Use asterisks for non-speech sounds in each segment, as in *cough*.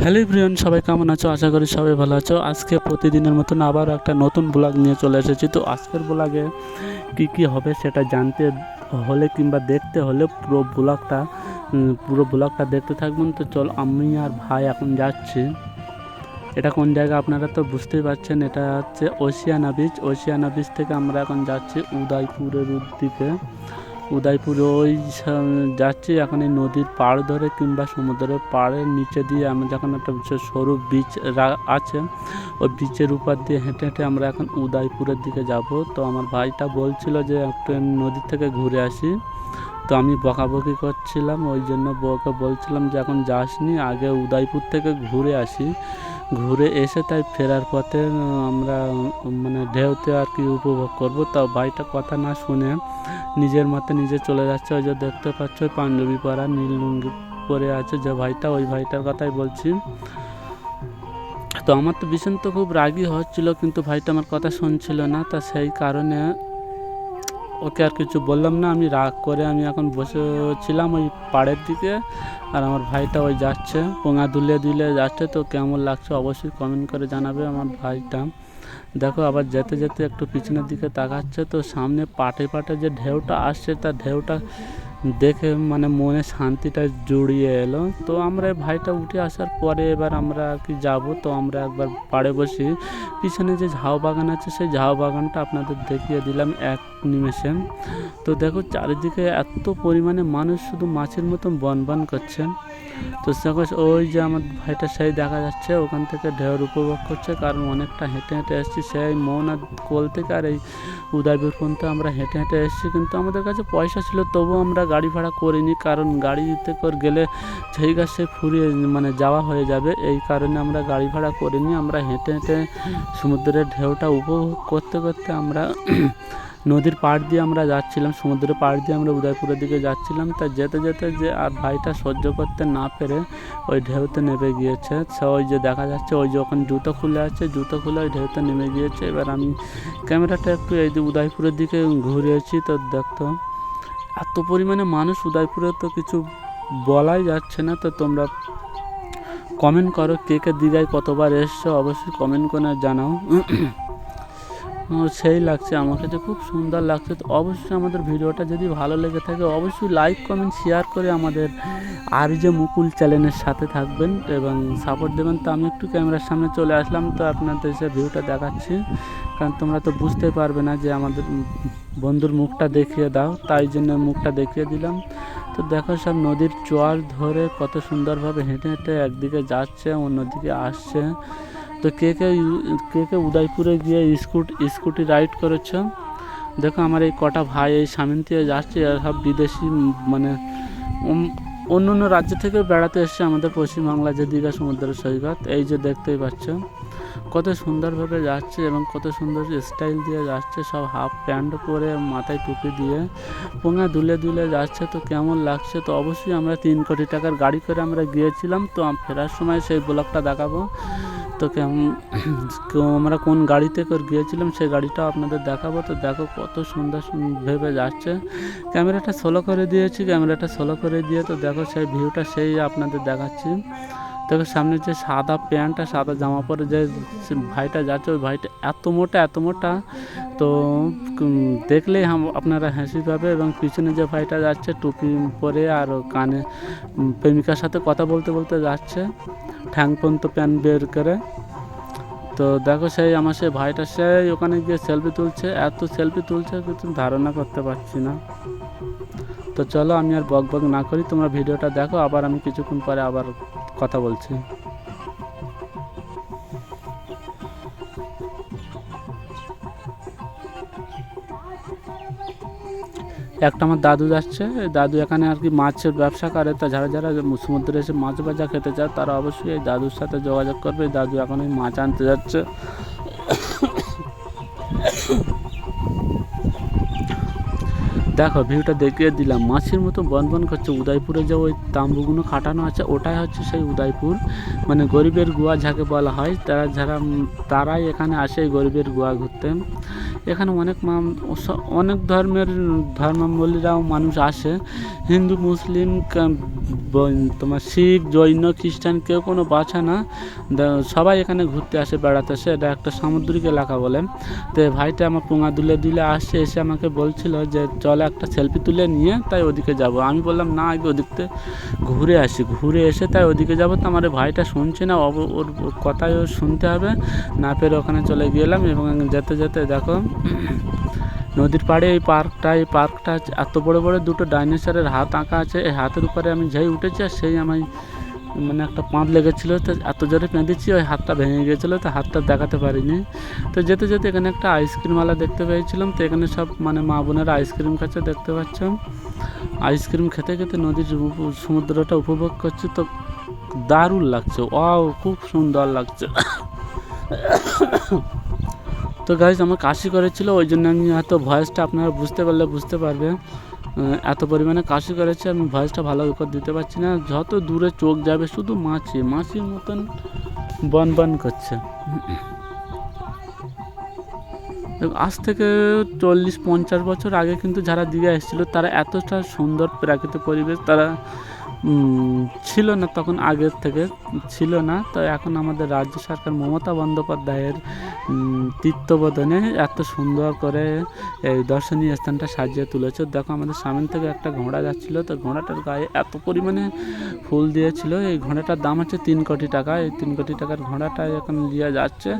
Hello প্রিয়ন সবাই কেমন আছো? আশা করি সবাই ভালো আছো। আজকে প্রতিদিনের মতন আবার একটা নতুন ব্লগ নিয়ে চলে এসেছি। তো আজকের ব্লগে কি কি হবে সেটা জানতে হলে কিংবা দেখতে হলে পুরো ব্লগটা পুরো ব্লগটা দেখতে থাকবেন। তো চল, আমি আর ভাই এখন যাচ্ছি। এটা কোন জায়গা আপনারা তো বুঝতেই পারছেন, এটা হচ্ছে ওশিয়ানা বিচ ওশিয়ানা বিচ থেকে আমরা এখন যাচ্ছি উদয়পুরের দিকে উদয়পুরে, ওই যাচ্ছি এখন এই নদীর পাড় ধরে কিংবা সমুদ্রের পাড়ের নিচে দিয়ে আমরা যখন একটা বিশেষ সরু বিচ আছে, ওই বিচের উপর দিয়ে হেঁটে হেঁটে আমরা এখন উদয়পুরের দিকে যাব। তো আমার ভাইটা বলছিল যে, একটা নদীর থেকে ঘুরে আসি। তো আমি বকাবকি করছিলাম, ওই জন্য বউকে বলছিলাম যে এখন যাসনি, আগে উদয়পুর থেকে ঘুরে আসি। ঘুরে এসে তাই ফেরার পথে আমরা মানে ঢেউতে আর কি উপভোগ করব। তা ভাইটা কথা না শুনে নিজের মতে নিজে চলে যাচ্ছে। ওই যে দেখতে পাচ্ছ পাঞ্জাবি পরা, নীল লুঙ্গি পরে আছে যে ভাইটা, ওই ভাইটার কথাই বলছি। তো আমার তো ভীষণ তো খুব রাগই হচ্ছিল, কিন্তু ভাইটা আমার কথা শুনছিল না। তা সেই কারণে ওকে আর কিছু বললাম না, আমি রাগ করে আমি এখন বসেছিলাম ওই পাড়ের দিকে আর আমার ভাইটা ওই যাচ্ছে, পোঙা দুলে দুলে যাচ্ছে, তো কেমন লাগছে অবশ্যই কমেন্ট করে জানাবে আমার ভাইটা। দেখো আবার যেতে যেতে একটু পিছনের দিকে তাকাচ্ছে, তো সামনে পাটে পাটে যে ঢেউটা আসছে তার ঢেউটা দেখে মানে মনে শান্তিটা জুড়িয়ে এলো। তো আমরা ভাইটা উঠে আসার পরে এবার আমরা আর কি যাব। তো আমরা একবার পাড়ে বসি। পিছনে যে ঝাউ বাগান আছে, সেই ঝাউ বাগানটা আপনাদের দেখিয়ে দিলাম এক নিমেষে। তো দেখো, চারিদিকে এত পরিমাণে মানুষ শুধু মাছের মতন বন বন করছে। তো দেখো, ওই যে আমার ভাইটা, সেই দেখা যাচ্ছে, ওখান থেকে ঢেউর উপভোগ করছে। কারণ অনেকটা হেঁটে হেঁটে এসেছি, সেই মৌনা কোল থেকে আর এই উদয়পুর পর্যন্ত আমরা হেঁটে হেঁটে এসেছি। কিন্তু আমাদের কাছে পয়সা ছিল, তবুও আমরা গাড়ি ভাড়া করিনি, কারণ গাড়িতে করে গেলে সেই গাছে ফুরিয়ে মানে যাওয়া হয়ে যাবে। এই কারণে আমরা গাড়ি ভাড়া করিনি, আমরা হেঁটে হেঁটে সমুদ্রের ঢেউটা উপভোগ করতে করতে আমরা *clears throat* নদীর পাড় দিয়ে আমরা যাচ্ছিলাম, সমুদ্রের পাড় দিয়ে আমরা উদয়পুরের দিকে যাচ্ছিলাম। তা যেতে যেতে যে আর ভাইটা সহ্য করতে না পেরে ওই ঢেউতে নেমে গিয়েছে। সে ওই যে দেখা যাচ্ছে, ওই যখন জুতো খুলে আছে, জুতো খুলে ওই ঢেউতে নেমে গিয়েছে। এবার আমি ক্যামেরাটা একটু এই যে উদয়পুরের দিকে ঘুরিয়েছি, তো দেখতো এত পরিমাণে মানুষ উদয়পুরে তো কিছু বলাই যাচ্ছে না, তো তোমরা কমেন্ট করো কে কে দীঘায় কতবার এসছো, অবশ্যই কমেন্ট করে জানাও। সেই লাগছে আমার কাছে, খুব সুন্দর লাগছে। তো অবশ্যই আমাদের ভিডিওটা যদি ভালো লেগে থাকে, অবশ্যই লাইক কমেন্ট শেয়ার করে আমাদের আর যে মুকুল চ্যানেলের সাথে থাকবেন এবং সাপোর্ট দেবেন। তো আমি একটু ক্যামেরার সামনে চলে আসলাম, তো আপনাদের সে ভিউটা দেখাচ্ছি। কারণ তোমরা তো বুঝতে পারবে না যে আমাদের বন্ধুর মুখটা দেখিয়ে দাও, তাই জন্য মুখটা দেখিয়ে দিলাম। তো দেখো সব নদীর চর ধরে কত সুন্দরভাবে হেঁটে হেঁটে একদিকে যাচ্ছে, অন্যদিকে আসছে। তো কে কে কে কে উদয়পুরে গিয়ে স্কুট, স্কুটি রাইড করেছ দেখো আমার এই কটা ভাই, এই সামনে থেকে যাচ্ছে আর সব বিদেশি মানে অন্য অন্য রাজ্য থেকে বেড়াতে এসছে আমাদের পশ্চিমবাংলা যে দীঘা সমুদ্র সৈকত, এই যে দেখতেই পাচ্ছ কত সুন্দরভাবে যাচ্ছে এবং কত সুন্দর স্টাইল দিয়ে যাচ্ছে, সব হাফ প্যান্ট পরে মাথায় টুপি দিয়ে। পোঙা দুলে দুলে যাচ্ছে, তো কেমন লাগছে? তো অবশ্যই আমরা তিন কোটি টাকার গাড়ি করে আমরা গিয়েছিলাম, তো ফেরার সময় সেই ব্লগটা দেখাবো। তো কেমন আমরা কোন গাড়িতে করে গিয়েছিলাম, সেই গাড়িটা আপনাদের দেখাবো। তো দেখো কত সুন্দর ভেবে যাচ্ছে। ক্যামেরাটা সোলো করে দিয়েছি, ক্যামেরাটা সোলো করে দিয়ে তো দেখো সেই ভিউটা সেই আপনাদের দেখাচ্ছি। দেখো সামনে যে সাদা প্যান্টটা সাদা জামা পরে যে ভাইটা যাচ্ছে, ওই ভাইটা এত মোটা এত মোটা। তো দেখলেই আপনারা হাসি পাবে এবং পিছনে যে ভাইটা যাচ্ছে, টুপি পরে আর কানে প্রেমিকার সাথে কথা বলতে বলতে যাচ্ছে। ঠ্যাং পর্যন্ত প্যান্ট বের করে। তো দেখো সেই আমার সেই ভাইটা, সেই ওখানে গিয়ে সেলফি তুলছে। এত সেলফি তুলছে কিছু ধারণা করতে পারছি না। তো চলো আমি আর বক বক না করি, তোমরা ভিডিওটা দেখো, আবার আমি কিছুক্ষণ পরে আবার কথা বলছি। একটা আমার দাদু যাচ্ছে, দাদু এখানে আর কি মাছের ব্যবসা করে, তা যারা যারা সমুদ্রে এসে মাছ ভাজা খেতে চায়, তারা অবশ্যই এই দাদুর সাথে যোগাযোগ করবে, দাদু এখন ওই মাছ আনতে যাচ্ছে। দেখো, ভিউটা দেখিয়ে দিলাম, মাছের মতো বন বন করছে, উদয়পুরে যে ওই তাম্বুগুলো খাটানো আছে, ওটাই হচ্ছে সেই উদয়পুর। মানে গরিবের গুয়া যাকে বলা হয়, তারা যারা, তারাই এখানে আসে গরিবের গুয়া ঘুরতে। এখানে অনেক অনেক ধর্মের ধর্মাবলীরাও মানুষ আসে। হিন্দু, মুসলিম তোমার শিখ, জৈন, খ্রিস্টান কেউ কোনো বাছা না। সবাই এখানে ঘুরতে আসে, বেড়াতে আসে। এটা একটা সামুদ্রিক এলাকা বলে। তো ভাইটা আমার পোঙা দুলে দুলে আসছে এসে আমাকে বলছিল যে, চলে একটা সেলফি তুলে নিয়ে তাই ওদিকে যাব। আমি বললাম, না, আগে ওদিকতে ঘুরে আসি। ঘুরে এসে তাই ওদিকে যাব। তো আমার ভাইটা শুনছে না ওর ওর শুনতে হবে। না পেরে ওখানে চলে গেলাম এবং যেতে যেতে দেখো নদীর পাড়ে এই পার্কটা এই পার্কটা এত বড় বড় দুটো ডাইনোসরের হাত আঁকা আছে। এই হাতের উপরে আমি যেই উঠেছি আর সেই আমি মানে একটা পাঁদ লেগেছিলো, তো এত জোরে পেঁধেছি ওই হাতটা ভেঙে গিয়েছিল তো হাতটা দেখাতে পারিনি। তো যেতে যেতে এখানে একটা আইসক্রিমওয়ালা দেখতে পেয়েছিলাম, তো এখানে সব মানে মা বোনেরা আইসক্রিম খাচ্ছে দেখতে পাচ্ছ আইসক্রিম খেতে খেতে নদীর সমুদ্রটা উপভোগ করছে, তো দারুণ লাগছে ও খুব সুন্দর লাগছে। তো গাইজ আমার কাশি করেছিল, ওই জন্য আমি হয়তো ভয়েসটা আপনারা বুঝতে পারলে বুঝতে পারবে। এত পরিমাণে কাশি করেছে, আমি ভয়েসটা ভালো উপর দিতে পারছি না। যত দূরে চোখ যাবে, শুধু মাছি, মাছির মতন বন বন করছে। আজ থেকে চল্লিশ, পঞ্চাশ বছর আগে কিন্তু যারা দিঘা এসেছিল, তারা এতটা সুন্দর প্রাকৃতিক পরিবেশ তারা ছিল না তখন আগের থেকে, ছিল না। তো এখন আমাদের রাজ্য সরকার মমতা বন্দ্যোপাধ্যায়ের তত্ত্বাবধানে এত সুন্দর করে এই দর্শনীয় স্থানটা সাজিয়ে তুলেছে। দেখো আমাদের সামনে থেকে একটা ঘোড়া যাচ্ছিল, তো ঘোড়াটার গায়ে এত পরিমাণে ফুল দিয়েছিল। এই ঘোড়াটার দাম হচ্ছে তিন কোটি টাকা। এই তিন কোটি টাকার ঘোড়াটা এখন নিয়ে যাচ্ছে,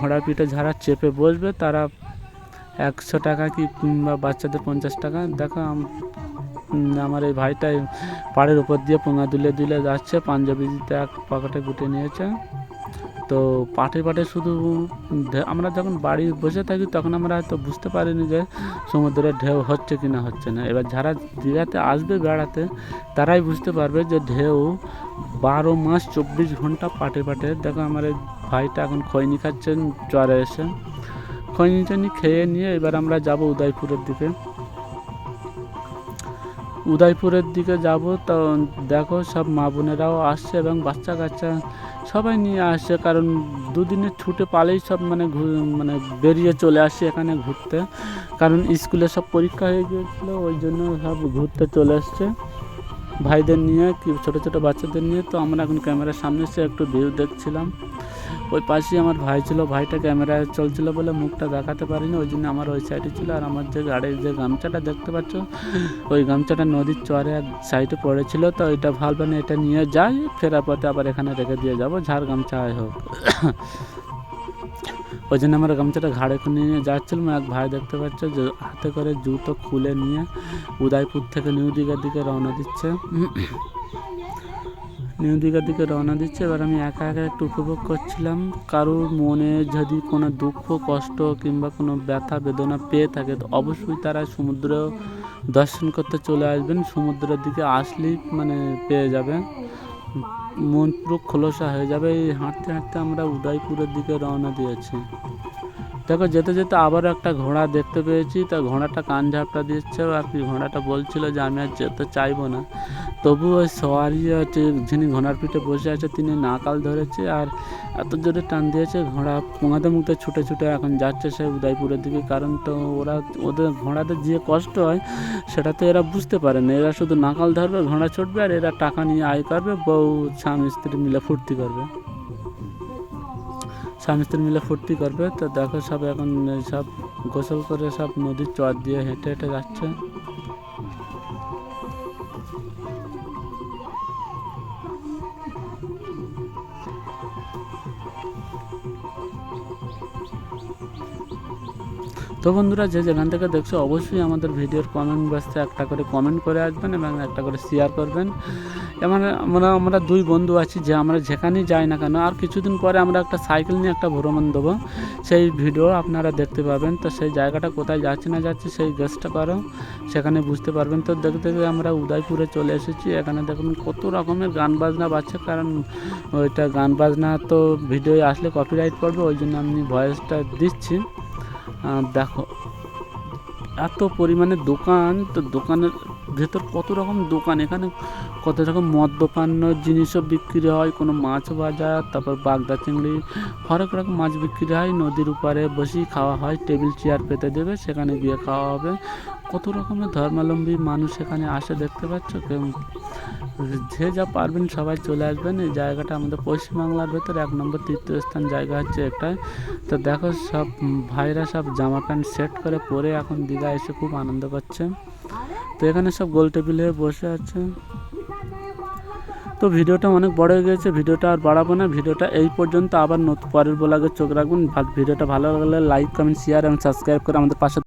ঘোড়ার পিঠে যারা চেপে বসবে, তারা একশো টাকা কি কিংবা বাচ্চাদের পঞ্চাশ টাকা? দেখো আমার এই ভাইটাই পাড়ের উপর দিয়ে পোঙা দুলে দুলে যাচ্ছে, পাঞ্জাবিতে এক পকেটে গুটে নিয়েছে। তো পাটে পাটে শুধু আমরা যখন বাড়ি বসে থাকি তখন আমরা হয়তো বুঝতে পারিনি যে সমুদ্রের ঢেউ হচ্ছে কি না হচ্ছে না। এবার যারা দীঘাতে আসবে, বেড়াতে, তারাই বুঝতে পারবে যে ঢেউ বারো মাস চব্বিশ ঘণ্টা পাটে পাটে দেখো, আমার ভাইটা এখন খৈনি খাচ্ছেন, জ্বরে এসে। খৈনি টৈনি খেয়ে নিয়ে এবার আমরা যাব উদয়পুরের দিকে। উদয়পুরের দিকে যাব তো দেখো সব মা বোনেরাও আসছে এবং বাচ্চা কাচ্চা সবাই নিয়ে আসছে কারণ দুদিনের ছুটে পালেই সব মানে মানে বেরিয়ে চলে আসছে এখানে ঘুরতে। কারণ স্কুলে সব পরীক্ষা হয়ে গিয়েছিল, ওই জন্য সব ঘুরতে চলে এসছে ভাইদের নিয়ে কি ছোটো ছোটো বাচ্চাদের নিয়ে তো আমরা এখন ক্যামেরার সামনে এসে একটু ভিউ দেখছিলাম। ওই পাশেই আমার ভাই ছিল, ভাইটা ক্যামেরায় চলছিল বলে মুখটা দেখাতে পারিনি, ওই জন্য আমার ওই সাইডে ছিল। আর আমার যে গাড়ির যে গামছাটা দেখতে পাচ্ছ, ওই গামছাটা নদীর চরে এক সাইডে পড়েছিল, তো ওইটা ভাবলাম এটা নিয়ে যাই, ফেরার পথে আবার এখানে রেখে দিয়ে যাব ঝাড় গামছা হোক। ওই জন্য আমার গামছাটা ঘাড়ে নিয়ে যাচ্ছিলাম এক ভাই দেখতে পাচ্ছ যে হাতে করে জুতো খুলে নিয়ে উদয়পুর থেকে নিউ দীঘার দিকে রওনা দিচ্ছে। নিউ দীঘার দিকে রওনা দিচ্ছে। এবার আমি একা একা একটু উপভোগ করছিলাম। কারোর মনে যদি কোনো দুঃখ, কষ্ট কিংবা কোনো ব্যথা, বেদনা পেয়ে থাকে, তো অবশ্যই তারা সমুদ্র দর্শন করতে চলে আসবেন। সমুদ্রের দিকে আসলেই মানে পেয়ে যাবে। মন পুরো খোলসা হয়ে যাবে। এই হাঁটতে হাঁটতে আমরা উদয়পুরের দিকে রওনা দিয়েছি। দেখো, যেতে যেতে আবারও একটা ঘোড়া দেখতে পেয়েছি। তা ঘোড়াটা কান ঝাপটা দিচ্ছে আর কি, ঘোড়াটা বলছিল যে আমি আর যেতে চাইব না। তবু ওই সওয়ারি হচ্ছে যিনি ঘোড়ার পিঠে বসে আছে, তিনি নাকাল ধরেছে আর এত জোরে টান দিয়েছে, ঘোড়া পোঙাতে মুখতে ছুটে ছুটে এখন যাচ্ছে সে উদয়পুরের দিকে। কারণ তো ওরা, ওদের ঘোড়াদের যে কষ্ট হয়, সেটা তো এরা বুঝতে পারে না। এরা শুধু নাকাল ধরবে, ঘোড়া ছুটবে আর এরা টাকা নিয়ে আয় করবে, বউ স্বামী স্ত্রী মিলে ফুর্তি করবে। স্বামী স্ত্রী মিলে ফুর্তি করবে। তো দেখো সব এখন, সব গোসল করে সব নদীর চর দিয়ে হেঁটে হেঁটে যাচ্ছে। তো বন্ধুরা, যে যেখান থেকে দেখছ, অবশ্যই আমাদের ভিডিওর কমেন্ট বক্সে একটা করে কমেন্ট করে আসবেন এবং একটা করে শেয়ার করবেন। এবার আমরা আমরা দুই বন্ধু আছি, যে আমরা যেখানেই যাই না কেন, আর কিছুদিন পরে আমরা একটা সাইকেল নিয়ে একটা ভ্রমণ দেবো। সেই ভিডিও আপনারা দেখতে পাবেন। তো সেই জায়গাটা কোথায় যাচ্ছে না যাচ্ছে, সেই গেস্টটা করো, সেখানে বুঝতে পারবেন। তো দেখতে দেখতে আমরা উদয়পুরে চলে এসেছি। এখানে দেখুন কত রকমের গান বাজনা বাজছে, কারণ ওইটা গান বাজনা তো ভিডিও আসলে কপিরাইট পড়বে ওই জন্য আমি ভয়েসটা দিচ্ছি। দেখো, এত পরিমাণে দোকান, তো দোকানের ভেতর কত রকম দোকান? এখানে কত রকম মদ্যপান্য জিনিসও বিক্রি হয়, কোনো মাছ বাজার, তারপর বাগদা চিংড়ি, হরেক রকম মাছ বিক্রি হয়, নদীর উপরে বসেই খাওয়া হয়, টেবিল, চেয়ার পেতে দেবে, সেখানে গিয়ে খাওয়া হবে। কত রকমের ধর্মাবলম্বী মানুষ এখানে আসে দেখতে পাচ্ছ? কেউ যে যা পারবেন সবাই চলে আসবেন। এই জায়গাটা আমাদের পশ্চিমবাংলার ভেতর, এক নম্বর তীর্থস্থান জায়গা হচ্ছে এটাই তো দেখো সব ভাইরা সব জামা প্যান্ট সেট করে পরে এখন দীঘা এসে খুব আনন্দ পাচ্ছে। তো এখানে সব গোল টেবিলে বসে আছে। তো ভিডিওটা অনেক বড় হয়ে গেছে, ভিডিওটা আর বাড়াবো না। ভিডিওটা এই পর্যন্ত। আবার নতুন পরের ব্লগে চোখ রাখবেন। ভিডিওটা ভালো লাগলে লাইক, কমেন্ট শেয়ার এবং সাবস্ক্রাইব করে আমাদের পাশে